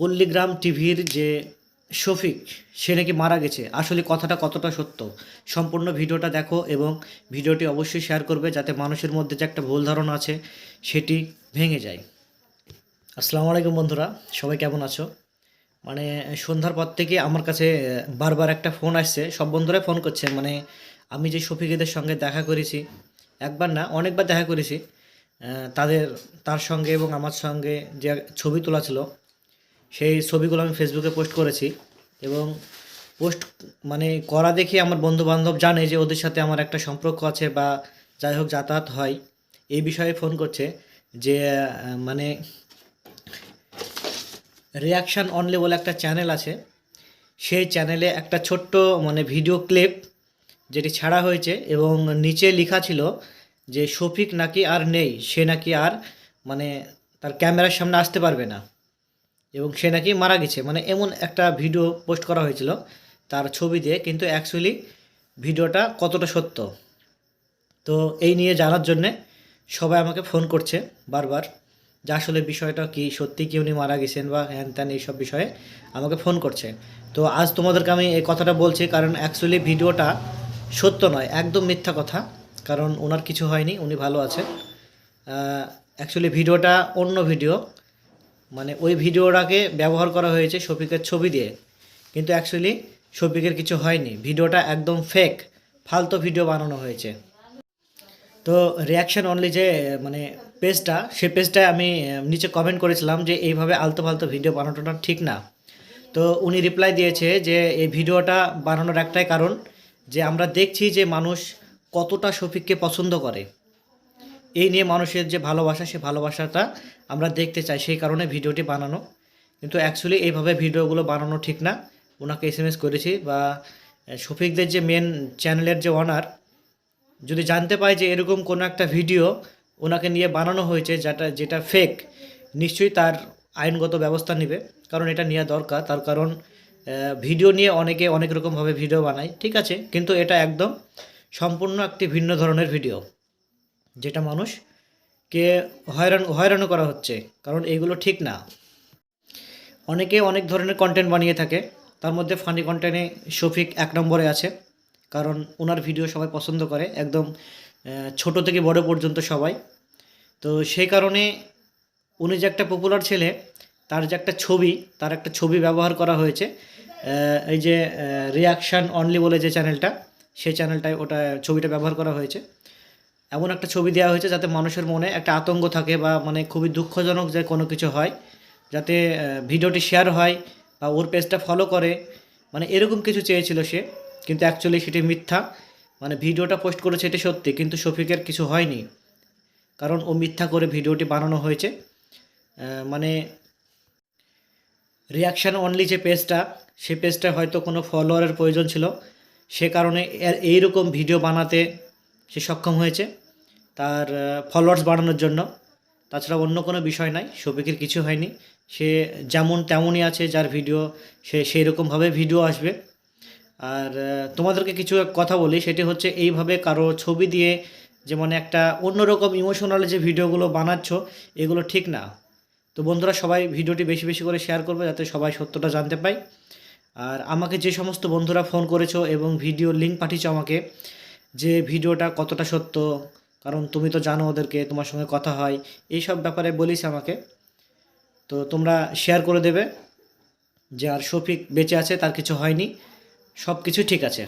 পল্লীগ্রাম টিভির যে শফিক, সে নাকি মারা গেছে। আসলে কথাটা কতটা সত্য? সম্পূর্ণ ভিডিওটা দেখো এবং ভিডিওটি অবশ্যই শেয়ার করবে যাতে মানুষের মধ্যে যে একটা ভুল ধারণা আছে, সেটি ভেঙে যায়। আসসালামু আলাইকুম বন্ধুরা, সবাই কেমন আছো? মানে সন্ধ্যার পর থেকে আমার কাছে বারবার একটা ফোন আসছে। সব বন্ধুরাই ফোন করছে মানে আমি যে শফিকেদের সঙ্গে দেখা করেছি, একবার না, অনেকবার দেখা করেছি তাদের, তার সঙ্গে এবং আমার সঙ্গে যে ছবি তোলা ছিল সেই ছবিগুলো আমি ফেসবুকে পোস্ট করেছি এবং পোস্ট মানে করা দেখে আমার বন্ধু বান্ধব জানে যে ওদের সাথে আমার একটা সম্পর্ক আছে বা যাই হোক যাতায়াত হয়, এই বিষয়ে ফোন করছে যে মানে রিয়াকশান অনলি বলে একটা চ্যানেল আছে। সেই চ্যানেলে একটা ছোট্ট মানে ভিডিও ক্লিপ যেটি ছাড়া হয়েছে এবং নিচে লেখা ছিল যে, শফিক নাকি আর নেই, সে নাকি আর মানে তার ক্যামেরার সামনে আসতে পারবে না। এবং সে নাকি মারা গেছে। মানে এমন একটা ভিডিও পোস্ট করা হয়েছিল। তার ছবি দিয়ে কিন্তু অ্যাকচুয়ালি ভিডিওটা কতটা সত্য? তো এই নিয়ে জানার জন্যে সবাই আমাকে ফোন করছে বারবার যে আসলে বিষয়টা কি? সত্যি কি উনি মারা গেছেন বা হ্যান ত্যান এইসব বিষয়ে আমাকে ফোন করছে। তো আজ তোমাদেরকে আমি এই কথাটা বলছি কারণ অ্যাকচুয়ালি ভিডিওটা সত্য নয়, একদম মিথ্যা কথা। কারণ ওনার কিছু হয়নি, উনি ভালো আছেন অ্যাকচুয়ালি ভিডিওটা অন্য ভিডিও মানে ওই ভিডিওটাকে ব্যবহার করা হয়েছে শফিকের ছবি দিয়ে। কিন্তু অ্যাকচুয়ালি শফিকের কিছু হয়নি। ভিডিওটা একদম ফেক ফালতু ভিডিও বানানো হয়েছে। তো রিয়াকশন অনলি যে মানে পেজটা সেই পেজটায় আমি নিচে কমেন্ট করেছিলাম যে এইভাবে আলতো ফালতো ভিডিও বানানোটা ঠিক না। তো উনি রিপ্লাই দিয়েছে যে এই ভিডিওটা বানানোর একটাই কারণ যে আমরা দেখছি যে মানুষ কতটা শফিককে পছন্দ করে। এই নিয়ে মানুষের যে ভালোবাসা, সে ভালোবাসাটা আমরা দেখতে চাই। সেই কারণে ভিডিওটি বানানো। কিন্তু অ্যাকচুয়ালি এইভাবে ভিডিওগুলো বানানো ঠিক না। ওনাকে এস এম এস করেছি বা শফিকদের যে মেন চ্যানেলের যে অনার যদি জানতে পায় যে এরকম কোনো একটা ভিডিও ওনাকে নিয়ে বানানো হয়েছে যেটা যেটা ফেক নিশ্চয়ই তার আইনগত ব্যবস্থা নেবে। কারণ এটা নেওয়া দরকার। তার কারণ ভিডিও নিয়ে অনেকে অনেক রকমভাবে ভিডিও বানায়। ঠিক আছে? কিন্তু এটা একদম সম্পূর্ণ একটি ভিন্ন ধরনের ভিডিও যেটা মানুষকে হয়রান, হয়রানও করা হচ্ছে, কারণ এইগুলো ঠিক না। অনেকে অনেক ধরনের কন্টেন্ট বানিয়ে থাকে, তার মধ্যে ফানি কন্টেন্টে শফিক এক নম্বরে আছে, কারণ ওনার ভিডিও সবাই পছন্দ করে, একদম ছোট থেকে বড় পর্যন্ত সবাই। তো সেই কারণে উনি যে একটা পপুলার ছেলে, তার যে একটা ছবি, তার একটা ছবি ব্যবহার করা হয়েছে এই যে রিয়াকশান অনলি বলে যে চ্যানেলটা সেই চ্যানেলটায় ওটা ছবিটা ব্যবহার করা হয়েছে। এমন একটা ছবি দেওয়া হয়েছে যাতে মানুষের মনে একটা আতঙ্ক থাকে বা মানে খুবই দুঃখজনক যে কোনো কিছু হয়, যাতে ভিডিওটি শেয়ার হয় বা ওর পেজটা ফলো করে। মানে এরকম কিছু চেয়েছিল সে, কিন্তু অ্যাকচুয়ালি সেটি মিথ্যা। মানে ভিডিওটা পোস্ট করেছে এটি সত্যি, কিন্তু শফিকের কিছু হয়নি। কারণ ও মিথ্যা করে ভিডিওটি বানানো হয়েছে। মানে রিয়াকশান অনলি যে পেজটা, সে পেজটা হয়তো কোনো ফলোয়ারের প্রয়োজন ছিল। সে কারণে এইরকম ভিডিও বানাতে সে সক্ষম হয়েছে। তার ফলোয়ার্স বাড়ানোর জন্য। তাছাড়া অন্য কোনো বিষয় নাই, শফিকের কিছু হয়নি। সে যেমন তেমনই আছে, যার ভিডিও, সে সেই রকমভাবে ভিডিও আসবে। আর তোমাদেরকে কিছু কথা বলি, সেটি হচ্ছে এইভাবে কারও ছবি দিয়ে যে মানে একটা অন্যরকম ইমোশনাল যে ভিডিওগুলো বানাচ্ছ, এগুলো ঠিক না। তো বন্ধুরা, সবাই ভিডিওটি বেশি বেশি করে শেয়ার করবে, যাতে সবাই সত্যটা জানতে পায়। আর আমাকে যে সমস্ত বন্ধুরা ফোন করেছ এবং ভিডিও লিঙ্ক পাঠিয়েছো আমাকে যে ভিডিওটা কতটা সত্য, কারণ তুমি তো জানো ওদেরকে, তোমার সঙ্গে কথা হয় এই সব ব্যাপারে বলিস আমাকে। তো তোমরা শেয়ার করে দেবে যে আর শফিক বেঁচে আছে, তার কিছু হয়নি সব কিছু ঠিক আছে।